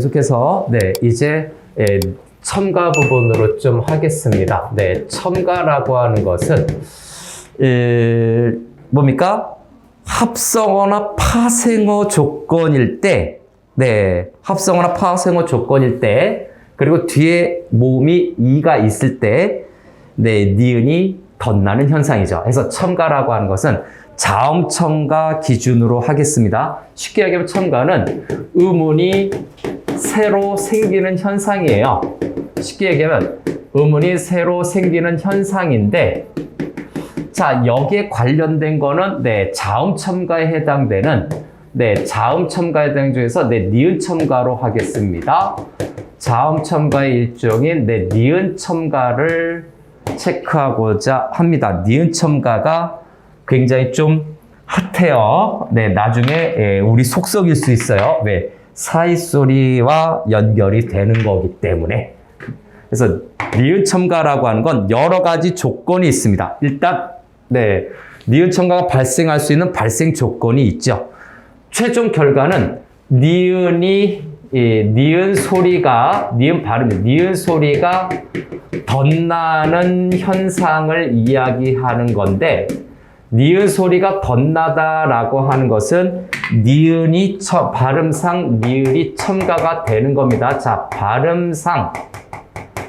계속해서 네 이제 예, 첨가 부분으로 좀 하겠습니다. 네 첨가라고 하는 것은 에, 뭡니까 합성어나 파생어 조건일 때, 네 합성어나 파생어 조건일 때 그리고 뒤에 모음이 이가 있을 때, 네 니은이 덧나는 현상이죠. 그래서 첨가라고 하는 것은 자음 첨가 기준으로 하겠습니다. 쉽게 얘기하면 첨가는 의문이 새로 생기는 현상이에요. 쉽게 얘기하면 의문이 새로 생기는 현상인데 자 여기에 관련된 거는 네 자음 첨가에 해당되는 네 자음 첨가에 해당 중에서 네 니은 첨가로 하겠습니다. 자음 첨가의 일종인 네 니은 첨가를 체크하고자 합니다. 니은 첨가가 굉장히 좀 핫해요. 네, 나중에 예, 우리 속썩일 수 있어요. 왜? 사이 소리와 연결이 되는 거기 때문에. 그래서 니은 첨가라고 하는 건 여러 가지 조건이 있습니다. 일단 네, 니은 첨가가 발생할 수 있는 발생 조건이 있죠. 최종 결과는 니은이 이 니은 소리가 니은 발음 니은 소리가 덧나는 현상을 이야기하는 건데 니은 소리가 덧나다라고 하는 것은 니은이 처, 발음상 니은이 첨가가 되는 겁니다. 자, 발음상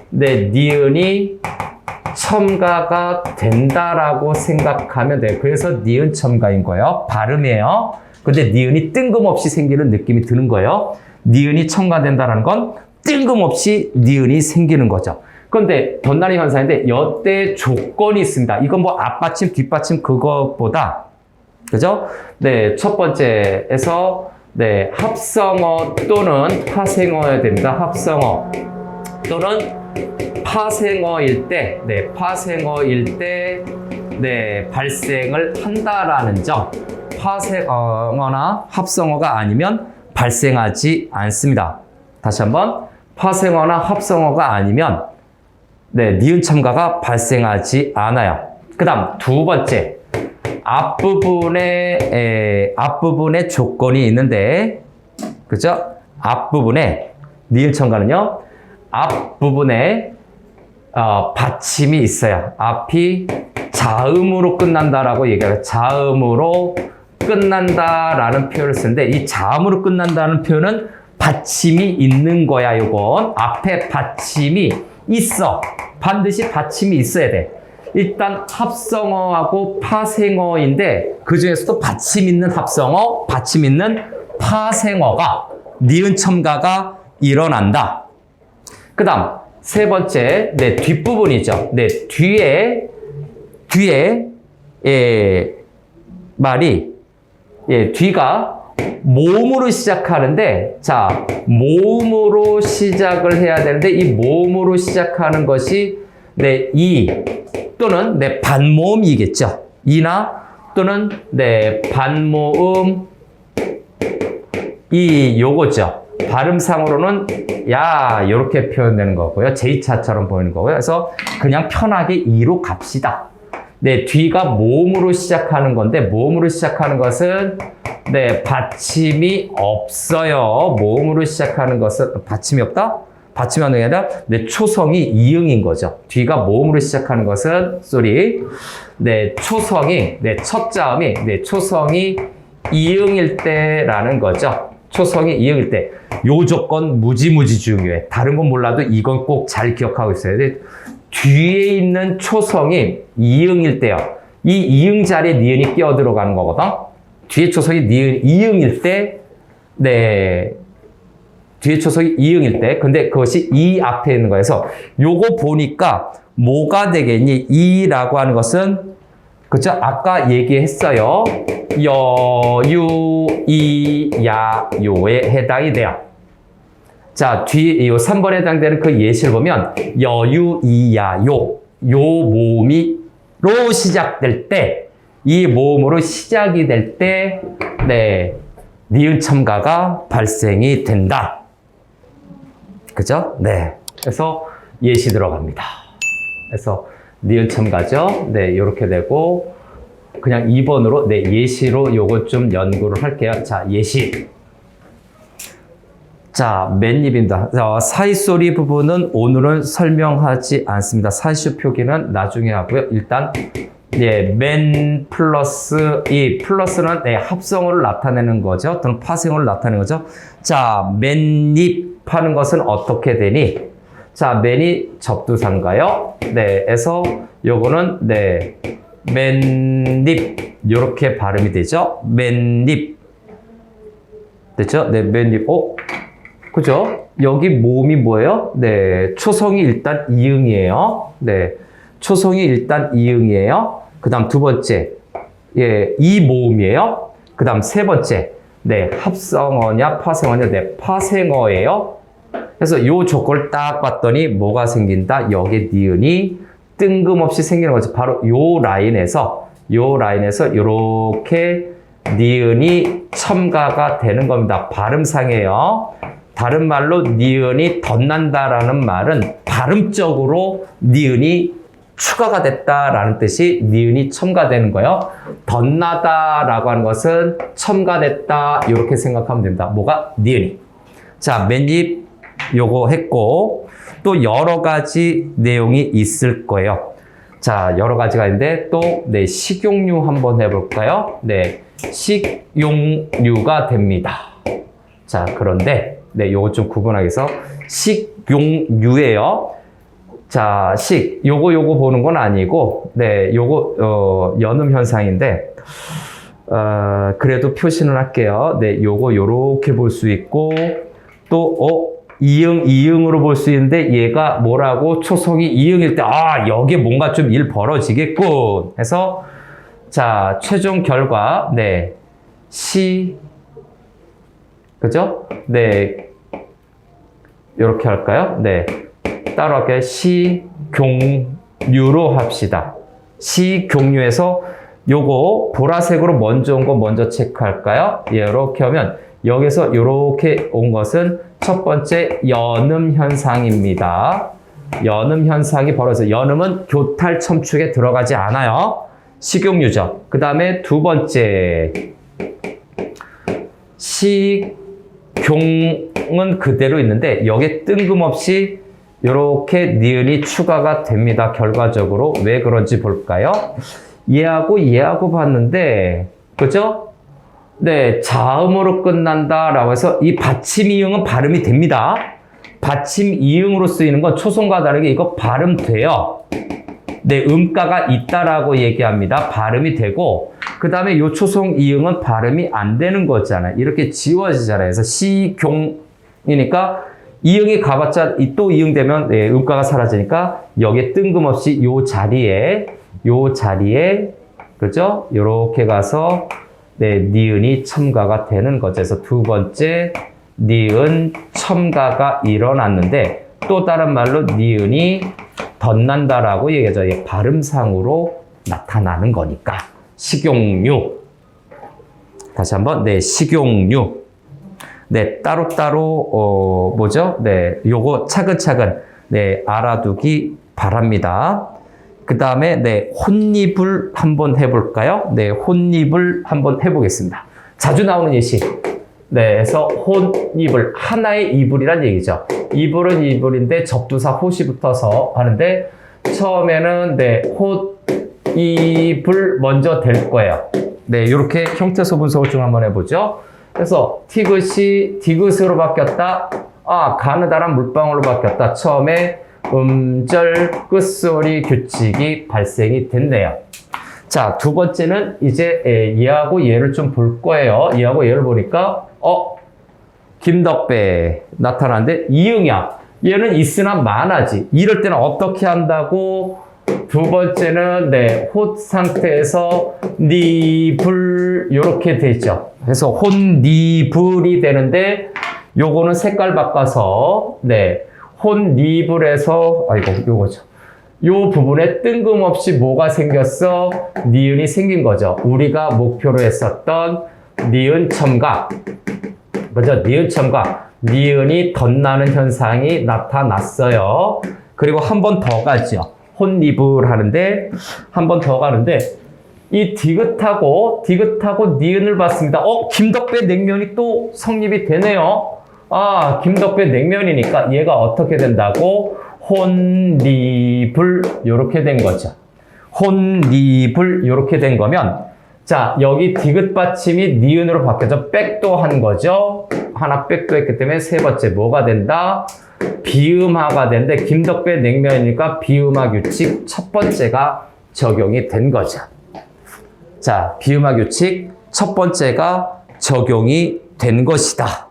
네, 니은이 첨가가 된다라고 생각하면 돼요. 그래서 니은 첨가인 거예요. 발음이에요. 근데 니은이 뜬금없이 생기는 느낌이 드는 거예요. 니은이 첨가된다는 건 뜬금없이 니은이 생기는 거죠. 그런데 덧나는 현상인데 여때 조건이 있습니다. 이건 뭐 앞받침, 뒷받침 그것보다 그죠? 네, 첫 번째에서 네, 합성어 또는 파생어여야 됩니다. 합성어 또는 파생어일 때, 네, 파생어일 때, 네, 발생을 한다라는 점. 파생어나 합성어가 아니면 발생하지 않습니다. 다시 한번, 파생어나 합성어가 아니면, 네, 니은 첨가가 발생하지 않아요. 그 다음, 두 번째. 앞부분에, 에, 앞부분에 조건이 있는데, 그죠? 앞부분에, 니은 첨가는요, 앞부분에 어, 받침이 있어요. 앞이 자음으로 끝난다라고 얘기해요. 자음으로 끝난다라는 표현을 쓰는데 이 자음으로 끝난다는 표현은 받침이 있는 거야. 요건 앞에 받침이 있어. 반드시 받침이 있어야 돼. 일단 합성어하고 파생어인데 그 중에서도 받침 있는 합성어, 받침 있는 파생어가 니은 첨가가 일어난다. 그 다음, 세 번째, 네, 뒷부분이죠. 네, 뒤에, 뒤에, 예, 말이, 예, 뒤가 모음으로 시작하는데, 자, 모음으로 시작을 해야 되는데, 이 모음으로 시작하는 것이, 네, 이, 또는, 네, 반모음이겠죠. 이나, 또는, 네, 반모음, 이, 요거죠. 발음상으로는 야 이렇게 표현되는 거고요. 제2차처럼 보이는 거고요. 그래서 그냥 편하게 2로 갑시다. 네, 뒤가 모음으로 시작하는 건데 모음으로 시작하는 것은 네, 받침이 없어요. 모음으로 시작하는 것은 받침이 없다? 받침이 없는 게 아니라 네, 초성이 이응인 거죠. 뒤가 모음으로 시작하는 것은 쏘리 네, 초성이 네, 첫 자음이 네, 초성이 이응일 때라는 거죠. 초성이 이응일 때. 요 조건 무지무지 중요해. 다른 건 몰라도 이건 꼭 잘 기억하고 있어야 돼. 뒤에 있는 초성이 이응일 때요. 이 이응 자리에 니은이 끼어 들어가는 거거든. 뒤에 초성이 니은, 이응일 때, 네. 뒤에 초성이 이응일 때. 근데 그것이 이 앞에 있는 거여서 요거 보니까 뭐가 되겠니? 이라고 하는 것은 그죠? 아까 얘기했어요. 여, 유, 이, 야, 요에 해당이 돼요. 자, 뒤, 요 3번에 해당되는 그 예시를 보면, 여, 유, 이, 야, 요, 요 모음이로 시작될 때, 이 모음으로 시작이 될 때, 네, 니은 첨가가 발생이 된다. 그죠? 네. 그래서 예시 들어갑니다. 그래서 니은 첨가죠. 네, 이렇게 되고 그냥 2번으로 네, 예시로 요것 좀 연구를 할게요. 자, 예시. 자, 맨입입니다. 자, 사이소리 부분은 오늘은 설명하지 않습니다. 사이쇼 표기는 나중에 하고요. 일단 예, 맨 플러스 이 플러스는 네, 합성어를 나타내는 거죠. 또는 파생어를 나타내는 거죠. 자, 맨입 하는 것은 어떻게 되니? 자, 맨이 접두사인가요? 네, 에서 요거는 네, 맨입 이렇게 발음이 되죠. 맨입 됐죠? 네, 맨입. 어? 그죠? 여기 모음이 뭐예요? 네, 초성이 일단 이응이에요. 네, 초성이 일단 이응이에요. 그 다음 두 번째, 예, 이 모음이에요. 그 다음 세 번째, 네, 합성어냐, 파생어냐, 네, 파생어예요. 그래서 요 조건을 딱 봤더니 뭐가 생긴다? 여기에 니은이 뜬금없이 생기는 거죠. 바로 요 라인에서, 요 라인에서 요렇게 니은이 첨가가 되는 겁니다. 발음상이에요. 다른 말로 니은이 덧난다라는 말은 발음적으로 니은이 추가가 됐다라는 뜻이 니은이 첨가되는 거예요. 덧나다라고 하는 것은 첨가됐다 이렇게 생각하면 됩니다. 뭐가 니은이. 자, 맨입 요거 했고 또 여러 가지 내용이 있을 거예요. 자, 여러 가지가 있는데 또 네, 식용유 한번 해볼까요? 네, 식용유가 됩니다. 자, 그런데 네, 요거 좀 구분하기 위해서 식용유예요. 자, 식 요거 요거 보는 건 아니고 네, 요거 어, 연음 현상인데 어, 그래도 표시는 할게요. 네, 요거 요렇게 볼 수 있고 또 어, 이응 이응으로 볼 수 있는데 얘가 뭐라고 초성이 이응일 때 아, 여기에 뭔가 좀 일 벌어지겠군. 해서 자, 최종 결과 네. 시 그죠? 네. 이렇게 할까요? 네. 따로 할게요. 시경유로 합시다. 시경유에서 요거 보라색으로 먼저 온 거 먼저 체크할까요? 예, 이렇게 하면 여기서 이렇게 온 것은 첫 번째 연음 현상입니다. 연음 현상이 벌어져 연음은 교탈 첨축에 들어가지 않아요. 식용유죠. 그 다음에 두 번째 시 경은 그대로 있는데 여기에 뜬금없이 이렇게 니은이 추가가 됩니다. 결과적으로 왜 그런지 볼까요? 얘하고 얘하고 봤는데 그죠? 네, 자음으로 끝난다라고 해서 이 받침 이응은 발음이 됩니다. 받침 이응으로 쓰이는 건 초성과 다르게 이거 발음 돼요. 네, 음가가 있다라고 얘기합니다. 발음이 되고 그 다음에 요 초성 이응은 발음이 안 되는 거잖아요. 이렇게 지워지잖아요. 그래서 시경이니까 이응이 가봤자 이또 이응되면 네, 음가가 사라지니까 여기에 뜬금없이 요 자리에 요 자리에 그죠? 요렇게 가서 네, 니은이 첨가가 되는 거죠. 그래서 두 번째 니은 첨가가 일어났는데 또 다른 말로 니은이 덧난다라고 얘기하죠. 이 발음상으로 나타나는 거니까. 식용유. 다시 한번, 네, 식용유. 네, 따로따로, 어, 뭐죠? 네, 요거 차근차근, 네, 알아두기 바랍니다. 그 다음에, 네, 혼입을 한번 해볼까요? 네, 혼입을 한번 해보겠습니다. 자주 나오는 예시. 네, 그래서 혼입을, 하나의 이불이란 얘기죠. 이불은 이불인데 접두사 호시 붙어서 하는데, 처음에는, 네, 혼입을 먼저 될 거예요. 네, 이렇게 형태 소 분석을 좀 한번 해보죠. 그래서 티귿이 디귿으로 바뀌었다. 아, 가느다란 물방울로 바뀌었다. 처음에 음절 끝소리 규칙이 발생이 됐네요. 자, 두 번째는 이제 에, 얘하고 얘를 좀 볼 거예요. 얘하고 얘를 보니까 어, 김덕배 나타나는데 이응이야. 얘는 있으나 많아지. 이럴 때는 어떻게 한다고? 두 번째는 네, 홑 상태에서 니불 이렇게 되죠. 그래서 혼니불이 되는데 요거는 색깔 바꿔서 네, 혼니불에서 아이고 요거죠. 요 부분에 뜬금없이 뭐가 생겼어? 니은이 생긴 거죠. 우리가 목표로 했었던 니은 첨가. 그죠? 니은 첨가. 니은이 덧나는 현상이 나타났어요. 그리고 한 번 더 가죠. 혼니불 하는데 한 번 더 가는데 이 디귿하고 디귿하고 니은을 봤습니다. 어 김덕배 냉면이 또 성립이 되네요. 아, 김덕배 냉면이니까 얘가 어떻게 된다고? 혼리불 이렇게 된 거죠. 혼리불 이렇게 된 거면 자 여기 디귿 받침이 니은으로 바뀌어서 백도 한 거죠. 하나 백도 했기 때문에 세 번째 뭐가 된다? 비음화가 되는데 김덕배 냉면이니까 비음화 규칙 첫 번째가 적용이 된 거죠. 자 비음화 규칙 첫 번째가 적용이 된 것이다.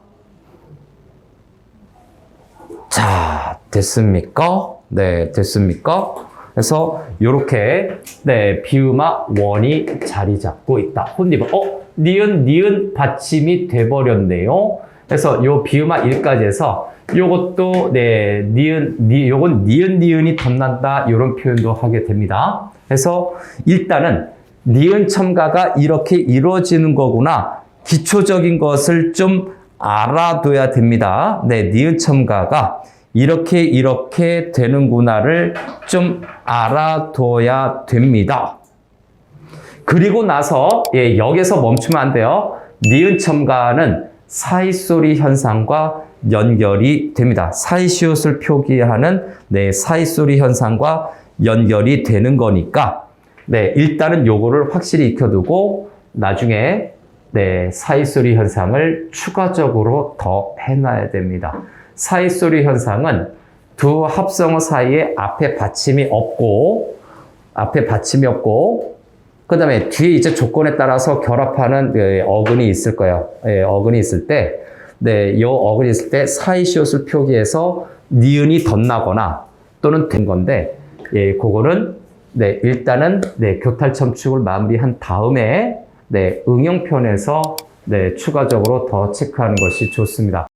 자, 됐습니까? 네, 됐습니까? 그래서 이렇게 네, 비음화 원이 자리 잡고 있다. 혼리버. 어, 니은 니은 받침이 돼 버렸네요. 그래서 요 비음화 1까지 해서 요것도 네, 니은 니 요건 니은 니은이 덧난다. 이런 표현도 하게 됩니다. 그래서 일단은 니은 첨가가 이렇게 이루어지는 거구나. 기초적인 것을 좀 알아둬야 됩니다. 네, 니은 첨가가 이렇게 이렇게 되는구나를 좀 알아둬야 됩니다. 그리고 나서 예, 여기서 멈추면 안 돼요. 니은 첨가는 사이소리 현상과 연결이 됩니다. 사이시옷을 표기하는 네, 사이소리 현상과 연결이 되는 거니까 네, 일단은 요거를 확실히 익혀두고 나중에 네, 사이소리 현상을 추가적으로 더 해놔야 됩니다. 사이소리 현상은 두 합성어 사이에 앞에 받침이 없고, 앞에 받침이 없고, 그 다음에 뒤에 이제 조건에 따라서 결합하는 예, 어근이 있을 거예요. 예, 어근이 있을 때, 네, 요 어근이 있을 때 사이시옷을 표기해서 니은이 덧나거나 또는 된 건데, 예, 그거는 네, 일단은 네, 교탈 첨축을 마무리한 다음에 네, 응용편에서 네, 추가적으로 더 체크하는 것이 좋습니다.